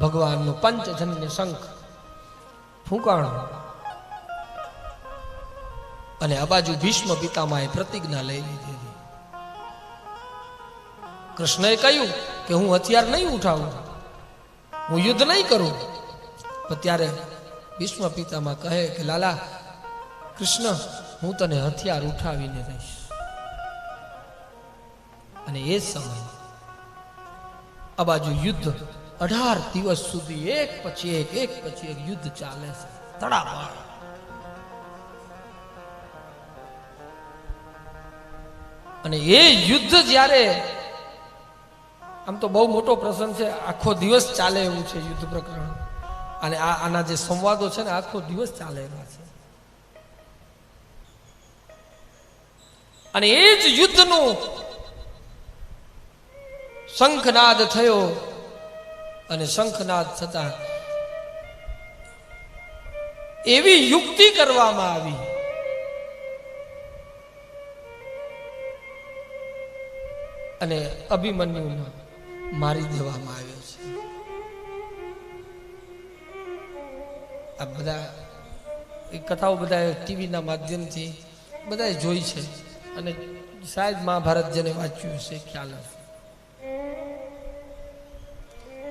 ભગવાનનું પંચજન્ય શંખ, ફૂંકાણો અને આ બાજુ ભીષ્મ પિતામાએ પ્રતિજ્ઞા લઈ લીધી કૃષ્ણએ કહ્યું કે હું હથિયાર નહીં ઉઠાવું, હું યુદ્ધ નહીં કરું. ત્યારે ભીષ્મ પિતામાં કહે કે, લાલા, કૃષ્ણ, હું તને હથિયાર ઉઠાવીને રહીશ. અને એ સમય આ બાજુ યુદ્ધ અઢાર દિવસ સુધી એક પછી એક એક પછી એક યુદ્ધ ચાલે છે. તડામાર. અને એ યુદ્ધ જ્યારે, આમ તો બહુ મોટો પ્રસંગ છે, આખો દિવસ ચાલે એવું છે યુદ્ધ પ્રકરણ. અને આ, આના જે સંવાદો છે ને, આખો દિવસ ચાલે એવા છે. અને એ જ યુદ્ધનું શંખનાદ થયો. અને શંખનાદ થતા એવી યુક્તિ કરવામાં આવી. અને અભિમન્યુને મારી દેવામાં આવ્યો છે. આ બધા એ કથાઓ બધા ટીવીના માધ્યમથી બધાએ જોઈ છે. અને શાયદ મહાભારત જેને વાંચ્યું છે ખ્યાલ હશે.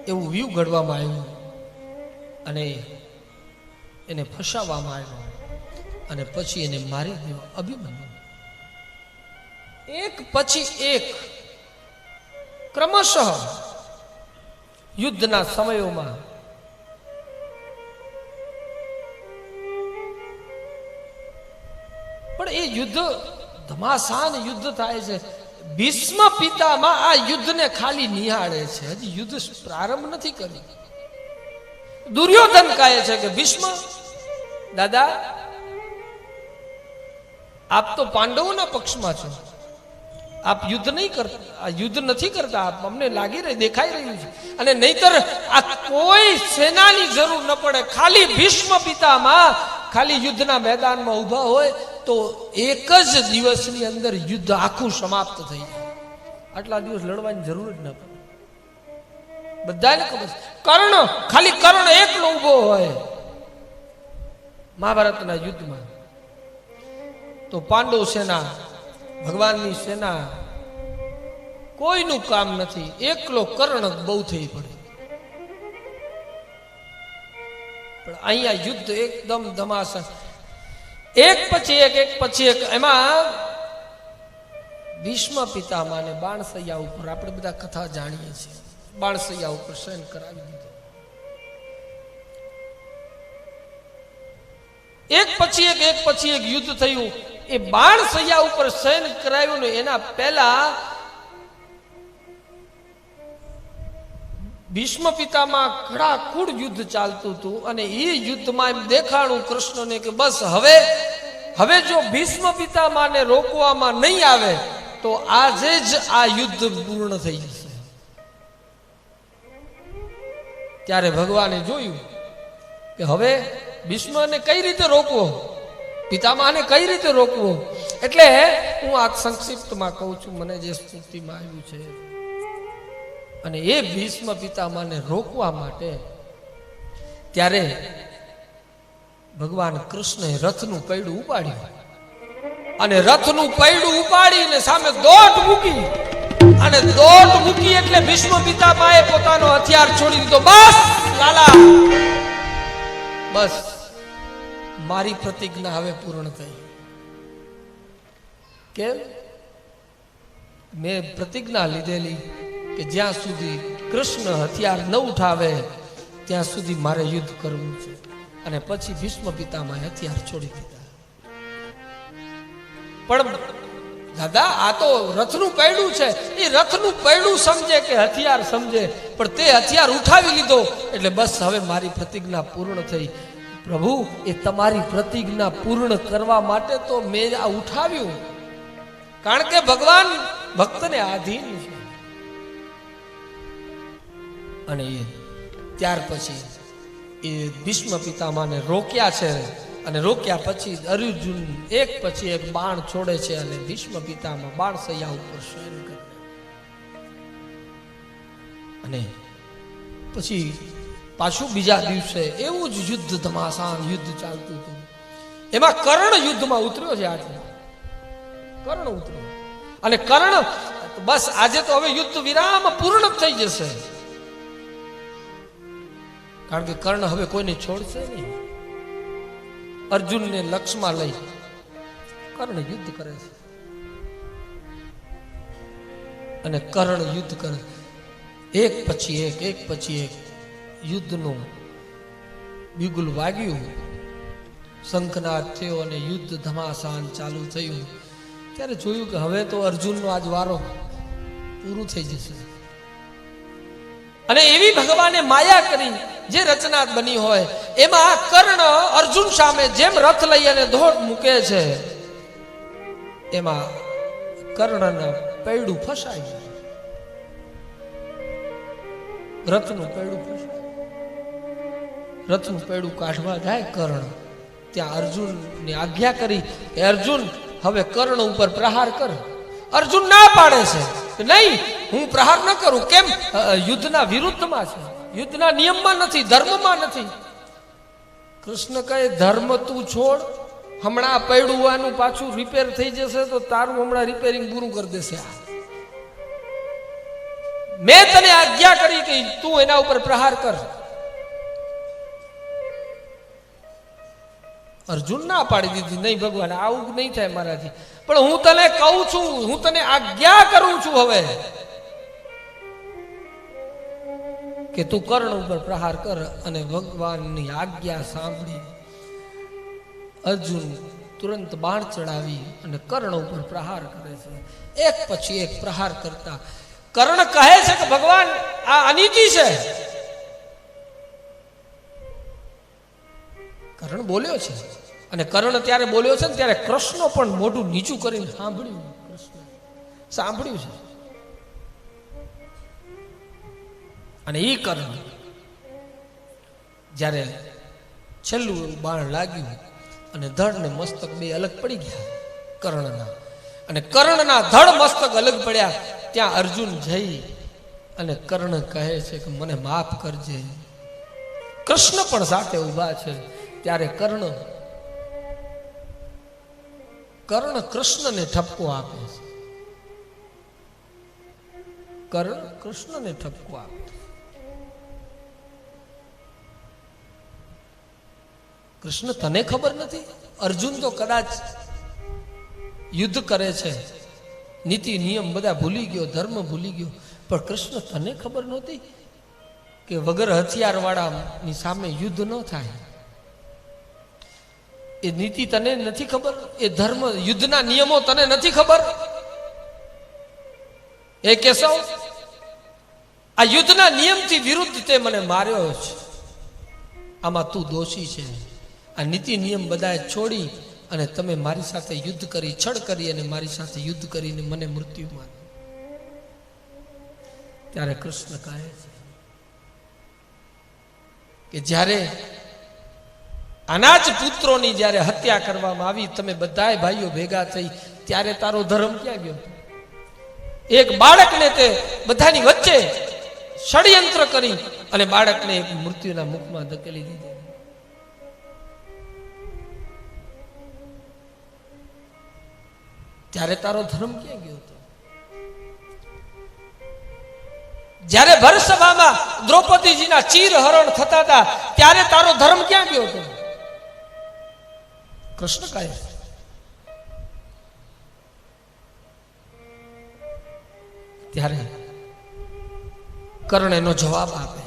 એવું વ્યૂ ઘડવામાં આવ્યું અને એને ફસાવવામાં આવ્યો અને પછી એને મારી દેવા અભિમન્યુ. એક પછી એક ક્રમશઃ યુદ્ધના સમયોમાં પણ એ યુદ્ધ ધમાસાન યુદ્ધ થાય છે. ભીષ્મ પિતામાં આ યુદ્ધને ખાલી નિહાળે છે. હજી યુદ્ધ પ્રારંભ નથી કર્યું. દુર્યોધન કહે છે કે, ભીષ્મ, દાદા, આપ તો પાંડવોના પક્ષમાં છો. આપ યુદ્ધ નહીં કરતા, આ યુદ્ધ નથી કરતા. આપ અમને લાગી રહી, દેખાઈ રહ્યું છે. અને નહીતર આ કોઈ સેનાની જરૂર ન પડે. ખાલી ભીષ્મ પિતામાં ખાલી યુદ્ધના મેદાનમાં ઊભા હોય તો એક જ દિવસની અંદર યુદ્ધ આખું સમાપ્ત થઈ જાય. આટલા દિવસ લડવાની જરૂર જ ન પડે. બધાને ખબર કર્ણ, ખાલી કર્ણ એકલો ઊભો હોય. મહાભારતના યુદ્ધમાં તો પાંડવ સેના, ભગવાનની સેના કોઈનું કામ નથી. એકલો કર્ણ બહુ થઈ પડે. પણ અહીંયા યુદ્ધ એકદમ ધમાસા એક પછી એક એક પછી એક. એમાં ભીષ્મ પિતામાને બાણસૈયા ઉપર આપણે બધા કથા જાણીએ છીએ. બાણસૈયા ઉપર શયન કરાવી દીધો. એક પછી એક એક પછી એક યુદ્ધ થયું. એ બાણસૈયા ઉપર શયન કરાવ્યું ને એના પહેલા ભીષ્મ પિતામાં ખડાખૂડ યુદ્ધ ચાલતું હતું અને એ યુદ્ધમાં એમ દેખાણું કૃષ્ણને કે બસ હવે હવે જો ભીષ્મ પિતામાને રોકવામાં નહીં આવે, તો આજે જ આ યુદ્ધ પૂર્ણ થઈ જશે. ત્યારે ભગવાને જોયું કે હવે ભીષ્મને કઈ રીતે રોકવો? પિતામાને કઈ રીતે રોકવો? એટલે હું આ સંક્ષિપ્તમાં કહું છું, મને જે સ્મૃતિમાં આવ્યું છે અને એ ભીષ્મ પિતામાને રોકવા માટે ત્યારે ભગવાન કૃષ્ણએ રથનું પૈડું ઉપાડ્યું. અને રથનું પૈડું ઉપાડીને સામે દોટ મૂકી. અને દોટ મૂકી એટલે ભીષ્મ પિતામાએ પોતાનો હથિયાર છોડી દીધો. બસ, લાલા. બસ, મારી પ્રતિજ્ઞા હવે પૂર્ણ થઈ. કે મેં પ્રતિજ્ઞા લીધેલી. કે જ્યાં સુધી કૃષ્ણ હથિયાર ન ઉઠાવે ત્યાં સુધી મારે યુદ્ધ કરવું છે. અને પછી ભીષ્મ પિતામાં હથિયાર છોડી દીધા. પણ દાદા, આ તો રથનું પૈડું છે. એ રથનું પૈડું સમજે કે હથિયાર સમજે. પણ તે હથિયાર ઉઠાવી લીધો. એટલે બસ હવે મારી પ્રતિજ્ઞા પૂર્ણ થઈ. પ્રભુ, એ તમારી પ્રતિજ્ઞા પૂર્ણ કરવા માટે તો મેં આ ઉઠાવ્યું. કારણ કે ભગવાન ભક્તને આધીન છે. અને એ ત્યાર પછી એ ભીષ્મ પિતામાને રોક્યા છે અને રોક્યા પછી અર્જુન એક પછી એક બાણ છોડે છે અને ભીષ્મ પિતામાં બાણ સૈયા ઉપર શયન કરે. અને પછી પાછું બીજા દિવસે એવું જ યુદ્ધ ધમાસાન યુદ્ધ ચાલતું હતું. એમાં કર્ણ યુદ્ધમાં ઉતર્યો છે આજે કર્ણ ઉતર્યો. અને કર્ણ, બસ આજે તો હવે યુદ્ધ વિરામ પૂર્ણ થઈ જશે. કારણ કે કર્ણ હવે કોઈને છોડશે નહીં. અર્જુનને લક્ષમાં લઈ કર્ણ યુદ્ધ કરે છે. અને કર્ણ યુદ્ધ કરે. એક પછી એક એક પછી એક યુદ્ધનું બિગુલ વાગ્યું. શંખનાદ થયો અને યુદ્ધ ધમાસાન ચાલુ થયું. ત્યારે જોયું કે હવે તો અર્જુનનો આજ વારો પૂરું થઈ જશે. અને એવી ભગવાને માયા કરી જે રચના બની હોય, એમાં કર્ણ અર્જુન સામે જેમ રથ લઈ અને ધોટ મૂકે છે, એમાં કર્ણના પૈડું ફસાય ગયું રથનું પૈડું ફસાય. રથનું પૈડું કાઢવા જાય કર્ણ. ત્યાં અર્જુનની આજ્ઞા કરી કે અર્જુન, હવે કર્ણ ઉપર પ્રહાર કર. અર્જુન ના પાડે છે નહીં, હું પ્રહાર ન કરું. કેમ? યુદ્ધના વિરુદ્ધમાં છે. યુદ્ધના નિયમમાં નથી, ધર્મમાં નથી. કૃષ્ણ કહે, ધર્મ તું છોડ, હમણાં આનું પાછું રિપેર થઈ જશે તો તારું હમણાં રિપેરિંગ પૂરું કરી દેશે મેં તને આજ્ઞા કરી કે તું એના ઉપર પ્રહાર કર. અર્જુન ના પાડી દીધી, નહીં ભગવાન, આવું નહીં થાય મારાથી. પણ હું તને કહું છું, હું તને આજ્ઞા કરું છું હવે. કે તું કર્ણ ઉપર પ્રહાર કર અને ભગવાનની આજ્ઞા સાંભળી. અર્જુન તુરંત બાણ ચડાવી અને કર્ણ ઉપર પ્રહાર કરે છે. એક પછી એક પ્રહાર કરતા, કર્ણ કહે છે કે ભગવાન, આ અનિતિ છે? કર્ણ બોલ્યો છે. અને કર્ણ ત્યારે બોલ્યો છે ને ત્યારે કૃષ્ણ પણ મોઢું નીચું કરીને સાંભળ્યું. કૃષ્ણ સાંભળ્યું છે. અને એ કર્ણ જ્યારે છેલ્લું બાણ લાગ્યું અને ધડ ને મસ્તક બે અલગ પડી ગયા, કર્ણના. અને કર્ણના ધડ મસ્તક અલગ પડ્યા, ત્યાં અર્જુન જઈ અને કર્ણ કહે છે કે મને માફ કરજે. કૃષ્ણ પણ સાથે ઊભા છે, ત્યારે કર્ણ કર્ણ કૃષ્ણને ઠપકો આપે છે. કર્ણ કૃષ્ણને ઠપકો આપે છે. કૃષ્ણ, તને ખબર નથી? અર્જુન તો કદાચ યુદ્ધ કરે છે. નીતિ, નિયમ બધા ભૂલી ગયો, ધર્મ ભૂલી ગયો. પણ કૃષ્ણ, તને ખબર નહોતી કે વગર હથિયારવાળાની સામે યુદ્ધ ન થાય? એ નીતિ તને નથી ખબર? એ ધર્મ, યુદ્ધના નિયમો તને નથી ખબર? એ કેશવ, આ યુદ્ધના નિયમથી વિરુદ્ધ તે મને માર્યો છે. આમાં તું દોષી છે. આ નીતિ નિયમ બધાએ છોડી અને તમે મારી સાથે યુદ્ધ કરી, છળ કરી અને મારી સાથે યુદ્ધ કરીને મને મૃત્યુ માન ત્યારે કૃષ્ણ કહે છે કે જ્યારે અનાજ પુત્રોની જ્યારે હત્યા કરવામાં આવી, તમે બધાય ભાઈઓ ભેગા થઈ, ત્યારે તારો ધર્મ ક્યાં ગયો? એક બાળકને તે બધાની વચ્ચે ષડયંત્ર કરી અને બાળકને એક મૃત્યુના મુખમાં ધકેલી દીધો. ત્યારે તારો ધર્મ ક્યાં ગયો હતો? જ્યારે ભરસભામાં દ્રૌપદીજીના ચીર હરણ થતા હતા, ત્યારે તારો ધર્મ ક્યાં ગયો હતો? કૃષ્ણ કહે ત્યારે કર્ણ એનો જવાબ આપે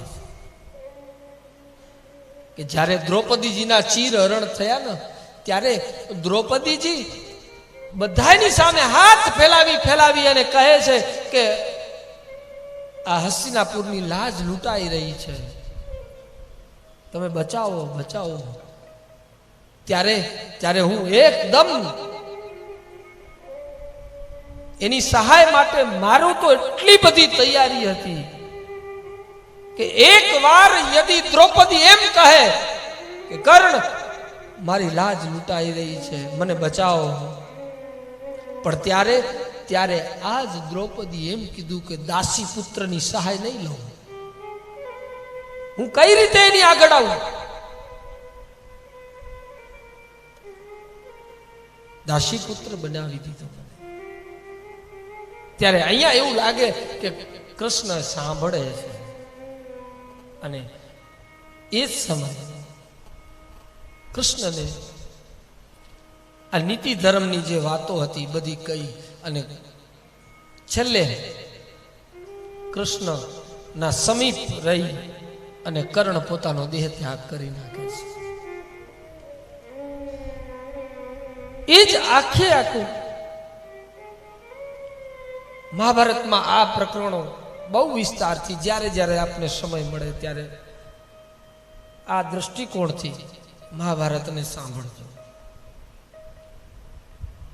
કે જ્યારે દ્રૌપદીજીના ચીર હરણ થયા ને, ત્યારે દ્રૌપદીજી બધાની સામે હાથ ફેલાવી ફેલાવી અને કહે છે કે આ હસ્તિનાપુરની લાજ લૂંટાઈ રહી છે. તમે બચાવો બચાવો. ત્યારે ત્યારે હું એકદમ એની સહાય માટે મારું તો એટલી બધી તૈયારી હતી કે એક વાર યદી દ્રૌપદી એમ કહે કે, કર્ણ, મારી લાજ લૂંટાઈ રહી છે. મને બચાવો. પણ ત્યારે ત્યારે આજ દ્રૌપદી એમ કીધું કે દાસી પુત્રની સહાય નહીં લઉં. હું કઈ રીતે એની આગળ આવું? દાસી પુત્ર બનાવી દીધો ત્યારે અહીંયા એવું લાગે કે કૃષ્ણ સાંભળે છે. અને એ જ સમય કૃષ્ણને આ નીતિ ધર્મની જે વાતો હતી, બધી કહી અને છેલ્લે કૃષ્ણના સમીપ રહી અને કર્ણ પોતાનો દેહ ત્યાગ કરી નાખે છે. એ જ આખે આખું મહાભારતમાં આ પ્રકરણો બહુ વિસ્તારથી, જ્યારે જ્યારે આપને સમય મળે ત્યારે આ દ્રષ્ટિકોણથી મહાભારતને સાંભળજો.